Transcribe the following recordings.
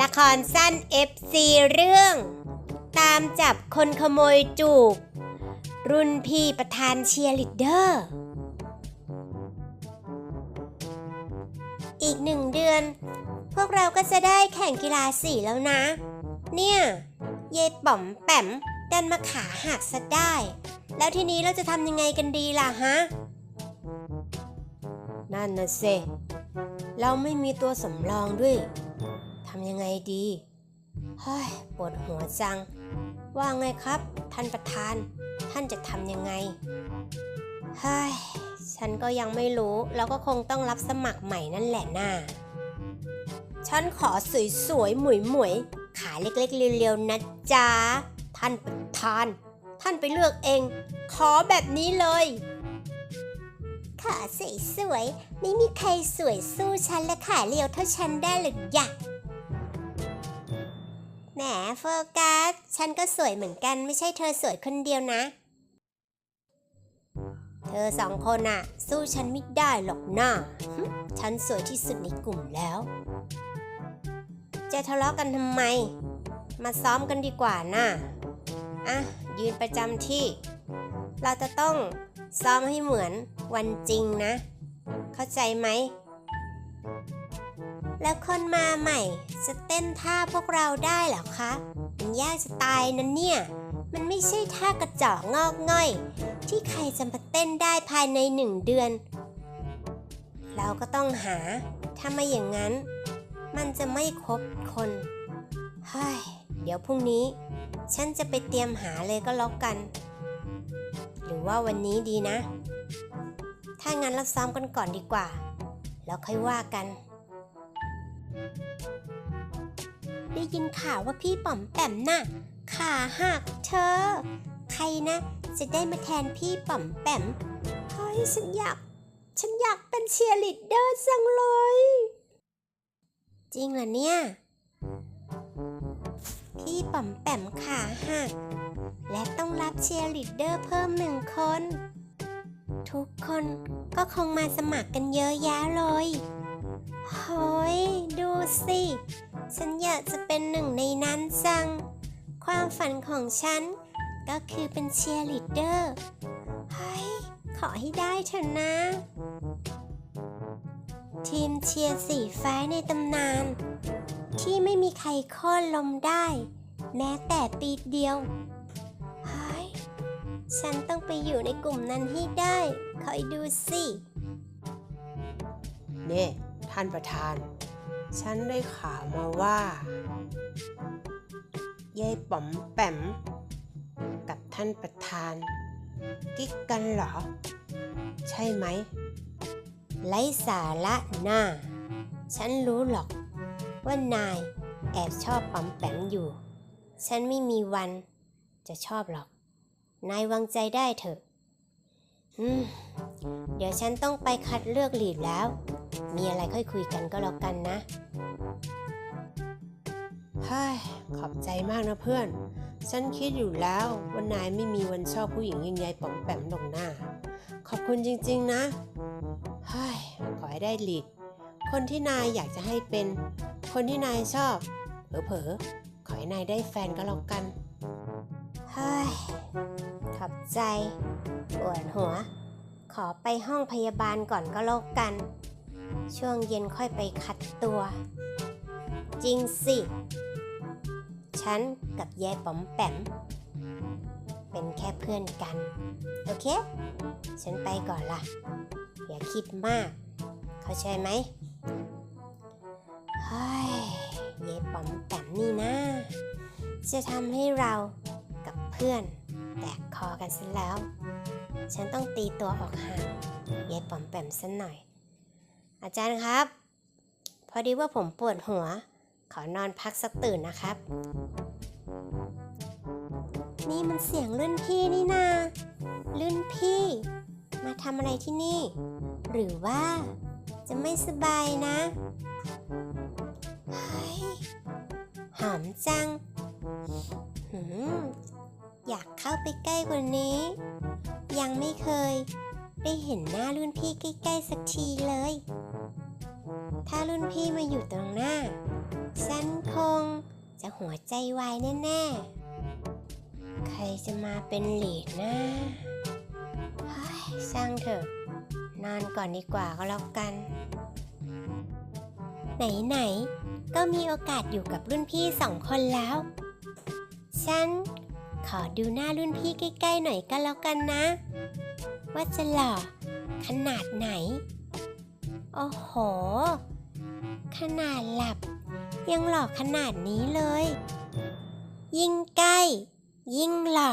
ละครสั้น FC เรื่อง ตามจับคนขโมยจูบ รุ่นพี่ประธานเชียร์ลีดเดอร์ อีกหนึ่งเดือน พวกเราก็จะได้แข่งกีฬาสีแล้วนะ เนี่ยเยายป๋อมแปมดันมาขาหักซะได้ แล้วทีนี้เราจะทำยังไงกันดีล่ะฮะ นั่นนะเซเราไม่มีตัวสำรองด้วยำยังไงดีเฮ้ยปวดหัวจัง ว่าไงครับ ท่านประธาน ท่านจะทำยังไงเฮ้ยฉันก็ยังไม่รู้ แล้วก็คงต้องรับสมัครใหม่นั่นแหละน่าฉันขอสวยๆหมวยๆขาเล็กๆเรียวๆนะจ๊ะ ท่านประธาน ท่านไปเลือกเอง ขอแบบนี้เลยขาสวยๆไม่มีใครสวยสู้ฉันและขาเรียวเท่าฉันได้หรือยัก แหมโฟกัส ฉันก็สวยเหมือนกันไม่ใช่เธอสวยคนเดียวนะ เธอสองคนน่ะสู้ฉันไม่ได้หรอกนะหึฉันสวยที่สุดในกลุ่มแล้ว จะทะเลาะกันทำไม มาซ้อมกันดีกว่านะอะ ยืนประจำที่ เราจะต้องซ้อมให้เหมือนวันจริงนะ เข้าใจไหม แล้วคนมาใหม่ จะเต้นท่าพวกเราได้เหรอคะ มันยากจะตายนะเนี่ย มันไม่ใช่ท่ากระจอกงอกง่อย ที่ใครจะมาเต้นได้ภายในหนึ่งเดือน เราก็ต้องหา ถ้าไม่อย่างนั้น มันจะไม่ครบคนเฮ้ยเดี๋ยวพรุ่งนี้ ฉันจะไปเตรียมหาเลยก็แล้วกัน หรือว่าวันนี้ดีนะ ถ้างั้นเราซ้อมกันก่อนดีกว่า แล้วค่อยว่ากัน ยินข่าวว่าพี่ป๋อมแปมน่ะขาหักเธอ ใครนะ จะได้มาแทนพี่ป๋อมแปมเฮ้ยฉันอยาก ฉันอยากเป็นเชียร์ลีดเดอร์จังเลย จริงเหรอเนี่ย พี่ป๋อมแปมขาหัก และต้องรับเชียร์ลีดเดอร์เพิ่มหนึ่งคน ทุกคนก็คงมาสมัครกันเยอะแยะเลยเฮ้ยดูสิ ฉันอยากจะเป็นหนึ่งในนั้นจัง ความฝันของฉัน ก็คือเป็นเชียร์ลีดเดอร์ เฮ้ย ขอให้ได้เถอะนะ ทีมเชียร์สีฟ้าในตำนาน ที่ไม่มีใครโค่นลมได้ แม้แต่ปีเดียว เฮ้ย ฉันต้องไปอยู่ในกลุ่มนั้นให้ได้ คอยดูสิ เนี่ท่านประธาน ฉันได้ข่าวมาว่ายายป๋อมแปมกับท่านประธาน กิ๊กกันเหรอ ใช่ไหม ไร้สาระหน้า ฉันรู้หรอก ว่านายแอบชอบปั๊มแปมอยู่ ฉันไม่มีวันจะชอบหรอก นายวางใจได้เถอะ เดี๋ยวฉันต้องไปคัดเลือกหลีดแล้ว มีอะไรค่อยคุยกันก็แล้วกันนะเฮ้ยขอบใจมากนะเพื่อน ฉันคิดอยู่แล้วว่านายไม่มีวันชอบผู้หญิงอยังยายป๋อมแปมหรอกหน้า ขอบคุณจริงๆนะเฮ้ยขอให้ได้หลีด คนที่นายอยากจะให้เป็น คนที่นายชอบ เผลอๆขอให้นายได้แฟนก็แล้วกันเฮ้ย ขอบใจ ปวดหัว ขอไปห้องพยาบาลก่อนก็แล้วกัน ช่วงเย็นค่อยไปคัดตัว จริงสิ ฉันกับยายป๋อมแปม เป็นแค่เพื่อนกัน โอเค ฉันไปก่อนละอย่าคิดมาก เข้าใจไหมเฮ้ยยายป๋อมแปมนี่นะจะทำให้เรากับเพื่อน แตกคอกันซะแล้ว ฉันต้องตีตัวออกห่างยายป๋อมแปมสักหน่อย อาจารย์ครับ พอดีว่าผมปวดหัว ขอนอนพักสักตื่นนะครับ นี่มันเสียงรุ่นพี่นี่นารุ่นพี่ มาทำอะไรที่นี่ หรือว่าจะไม่สบายนะเฮ้หอมจังหืม อยากเข้าไปใกล้กว่านี้ ยังไม่เคย ได้เห็นหน้ารุ่นพี่ใกล้ๆสักทีเลย ถ้ารุ่นพี่มาอยู่ตรงหน้าฉันคงจะหัวใจวายแน่ๆ ใครจะมาเป็นลีดนะเฮ้ยช่างเถอะ นอนก่อนดีกว่าก็แล้วกัน ไหนๆ ก็มีโอกาสอยู่กับรุ่นพี่สองคนแล้ว ฉัน ขอดูหน้ารุ่นพี่ใกล้ๆหน่อยก็แล้วกันนะ ว่าจะหล่อขนาดไหน โอ้โห ขนาดหลับ ยังหล่อขนาดนี้เลย ยิ่งใกล้ ยิ่งหล่อ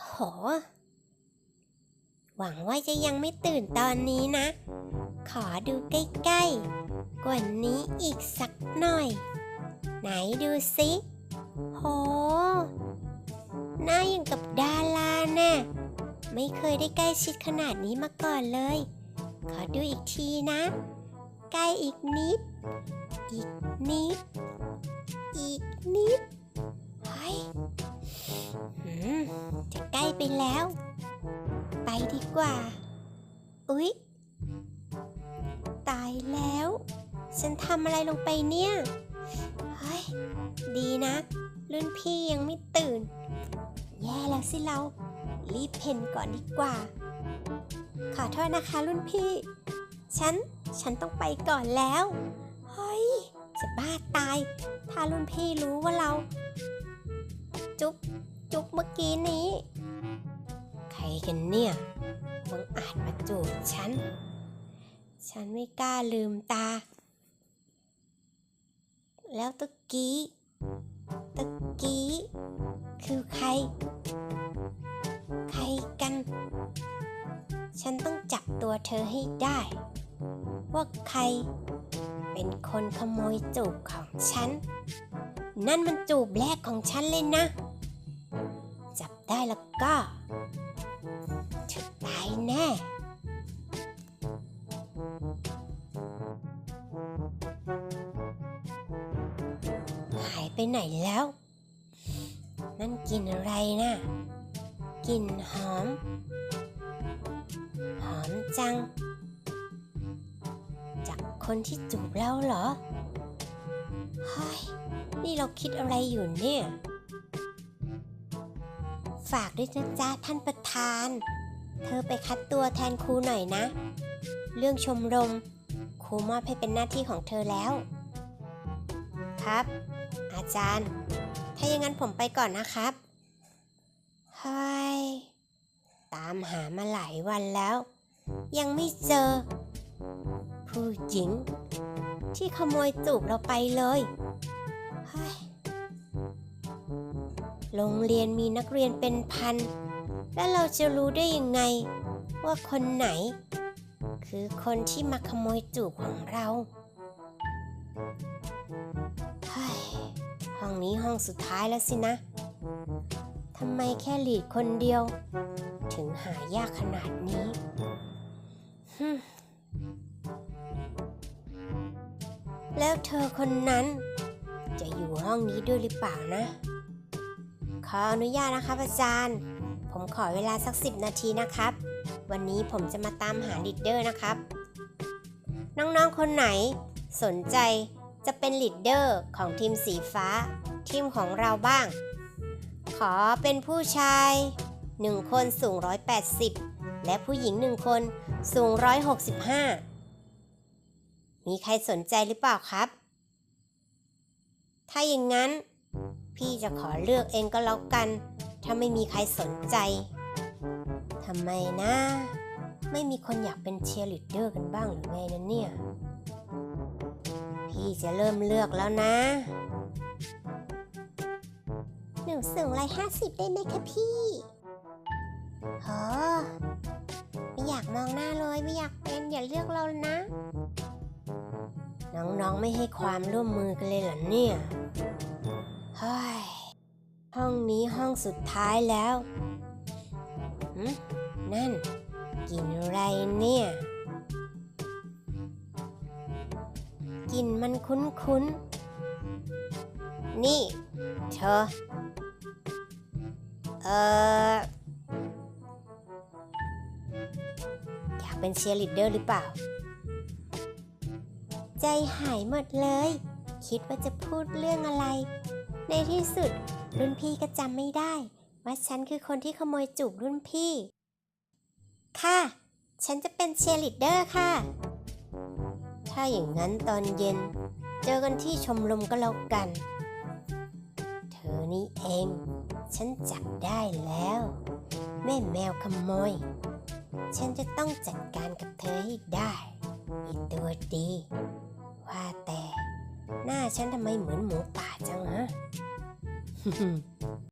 โห หวังว่าจะยังไม่ตื่นตอนนี้นะ ขอดูใกล้ๆ กว่านี้อีกสักหน่อย ไหนดูสิโห หน้าอย่างกับดาราแน่ไม่เคยได้ใกล้ชิดขนาดนี้มาก่อนเลย ขอดูอีกทีนะ ใกล้อีกนิด อีกนิด อีกนิดเฮ้ยจะใกล้ไปแล้ว ไปดีกว่า อุ๊ย ตายแล้ว ฉันทำอะไรลงไปเนี่ย เฮ้ย ดีนะ รุ่นพี่ยังไม่ตื่น ย่แล้วสิเรา รีบเพ่นก่อนดีกว่า ขอโทษนะคะรุ่นพี่ ฉัน ฉันต้องไปก่อนแล้ว เฮ้ย จะบ้าตาย ถ้ารุ่นพี่รู้ว่าเรา จุ๊บ จุ๊บเมื่อกี้นี้ ใครกันเนี่ยบังอาจมาจูบฉัน ฉันไม่กล้าลืมตา แล้วตะกี้ะกี้ คือใคร ใครกัน ฉันต้องจับตัวเธอให้ได้ ว่าใคร เป็นคนขโมยจูบของฉัน นั่นมันจูบแรกของฉันเลยนะ จับได้แล้วก็เธอตายแน่ ไปไหนแล้ว นั่นกลิ่นอะไรนะกลิ่นหอม หอมจัง จากคนที่จูบเราเหรอเฮ้ยนี่เราคิดอะไรอยู่เนี่ย ฝากด้วยนะจ๊ะท่านประธาน เธอไปคัดตัวแทนครูหน่อยนะ เรื่องชมรม ครูมอบให้เป็นหน้าที่ของเธอแล้ว ครับ อาจารย์ ถ้าอย่างนั้นผมไปก่อนนะครับเฮ้ยตามหามาหลายวันแล้ว ยังไม่เจอ ผู้หญิง ที่ขโมยจูบเราไปเลยเฮ้ยโรงเรียนมีนักเรียนเป็นพัน แล้วเราจะรู้ได้ยังไง ว่าคนไหน คือคนที่มาขโมยจูบของเรา นี้ห้องสุดท้ายแล้วสินะ ทำไมแค่หลีดคนเดียว ถึงหายากขนาดนี้ฮึแล้วเธอคนนั้น จะอยู่ห้องนี้ด้วยหรือเปล่านะ ขออนุญาตนะครับอาจารย์ ผมขอเวลาสักสิบนาทีนะครับ วันนี้ผมจะมาตามหาลีดเดอร์นะครับ น้องๆคนไหนสนใจจะเป็นลีดเดอร์ของทีมสีฟ้า ทีมของเราบ้าง ขอเป็นผู้ชาย 1 คนสูง 180 และผู้หญิง 1 คนสูง 165 มีใครสนใจหรือเปล่าครับ ถ้าอย่างนั้น พี่จะขอเลือกเองก็แล้วกัน ถ้าไม่มีใครสนใจทำไมนะ ไม่มีคนอยากเป็นเชียร์ลีดเดอร์กันบ้างหรือไงนะเนี่ย พี่จะเริ่มเลือกแล้วนะ หนูสูงร้อยห้าสิบได้ไหมคะพี่โหไม่อยากมองหน้าเลยไม่อยากเป็นอย่าเลือกเรานะ น้องๆไม่ให้ความร่วมมือกันเลยเหรอเนี่ยเฮ้ยห้องนี้ห้องสุดท้ายแล้วหืมนั่นกลินอะไรเนี่ยกลิ่นมันคุ้นๆ นี่ เธอ เอออยากเป็นเชียร์ลีดเดอร์หรือเปล่า ใจหายหมดเลย คิดว่าจะพูดเรื่องอะไร ในที่สุด รุ่นพี่ก็จำไม่ได้ ว่าฉันคือคนที่ขโมยจูบรุ่นพี่ ค่ะ ฉันจะเป็นเชียร์ลีดเดอร์ค่ะ ถ้าอย่างนั้นตอนเย็น เจอกันที่ชมรมก็แล้วกัน เธอนี่เอง ฉันจับได้แล้ว แม่แมวขโมย ฉันจะต้องจัดการกับเธอให้ได้อีตัวดี ว่าแต่ หน้าฉันทำไมเหมือนหมูป่าจังฮะ